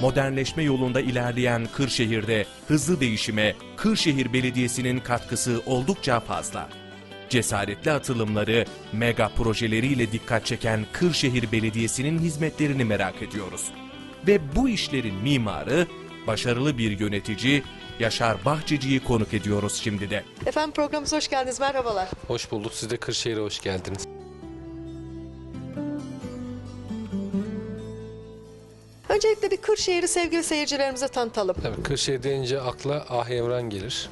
modernleşme yolunda ilerleyen Kırşehir'de hızlı değişime Kırşehir Belediyesi'nin katkısı oldukça fazla. Cesaretli atılımları, mega projeleriyle dikkat çeken Kırşehir Belediyesi'nin hizmetlerini merak ediyoruz. Ve bu işlerin mimarı, başarılı bir yönetici Yaşar Bahçeci'yi konuk ediyoruz şimdi de. Efendim programımıza hoş geldiniz. Merhabalar. Hoş bulduk. Siz de Kırşehir'e hoş geldiniz. Öncelikle bir Kırşehir'i sevgili seyircilerimize tanıtalım. Tabii Kırşehir deyince akla Ah Evran gelir.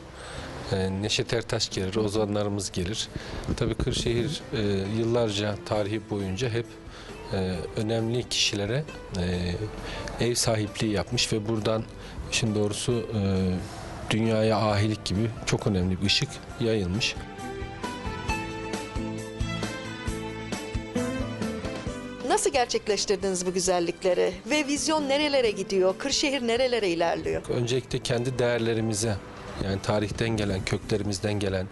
Ee, Neşet Ertaş gelir, ozanlarımız gelir. Tabii Kırşehir e, yıllarca tarihi boyunca hep e, önemli kişilere e, ev sahipliği yapmış ve buradan işin doğrusu dünyaya ahilik gibi çok önemli bir ışık yayılmış. Nasıl gerçekleştirdiniz bu güzellikleri? Ve vizyon nerelere gidiyor? Kırşehir nerelere ilerliyor? Öncelikle kendi değerlerimize yani tarihten gelen, köklerimizden gelen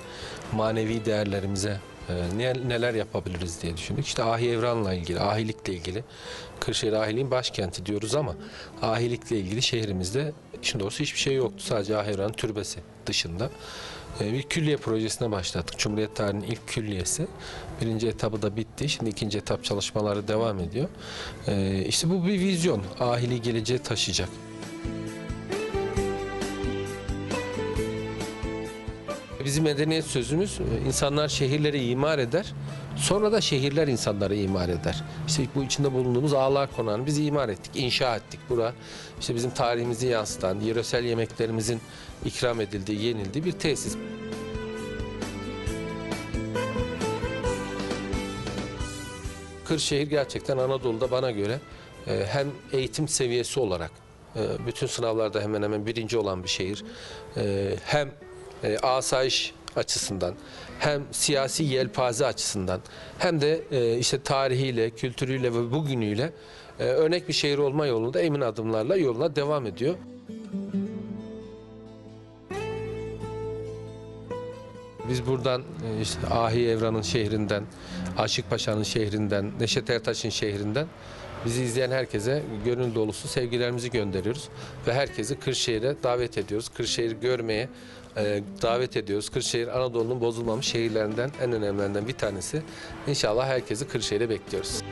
manevi değerlerimize e, ne- neler yapabiliriz diye düşündük. İşte Ahi Evran'la ilgili, ahilikle ilgili. Kırşehir ahiliğin başkenti diyoruz ama ahilikle ilgili şehrimizde işin doğrusu hiçbir şey yoktu. Sadece Ahi Evran türbesi dışında. E, Bir külliye projesine başlattık. Cumhuriyet tarihinin ilk külliyesi. Birinci etabı da bitti. Şimdi ikinci etap çalışmaları devam ediyor. E, İşte bu bir vizyon. Ahili geleceğe taşıyacak. Bizim medeniyet sözümüz e, insanlar şehirleri imar eder. Sonra da şehirler insanları imar eder. İşte bu içinde bulunduğumuz Ağlar Konağı'nı biz imar ettik, inşa ettik. Bura işte bizim tarihimizi yansıtan, yöresel yemeklerimizin ikram edildiği, yenildiği bir tesis. Kırşehir gerçekten Anadolu'da bana göre e, hem eğitim seviyesi olarak e, bütün sınavlarda hemen hemen birinci olan bir şehir. Hem e, asayiş açısından hem siyasi yelpaze açısından hem de e, işte tarihiyle, kültürüyle ve bugünüyle e, örnek bir şehir olma yolunda emin adımlarla yoluna devam ediyor. Biz buradan e, işte Ahi Evran'ın şehrinden, Aşık Paşa'nın şehrinden, Neşet Ertaş'ın şehrinden bizi izleyen herkese gönül dolusu sevgilerimizi gönderiyoruz. Ve herkesi Kırşehir'e davet ediyoruz. Kırşehir'i görmeye e, davet ediyoruz. Kırşehir Anadolu'nun bozulmamış şehirlerinden en önemlilerinden bir tanesi. İnşallah herkesi Kırşehir'e bekliyoruz.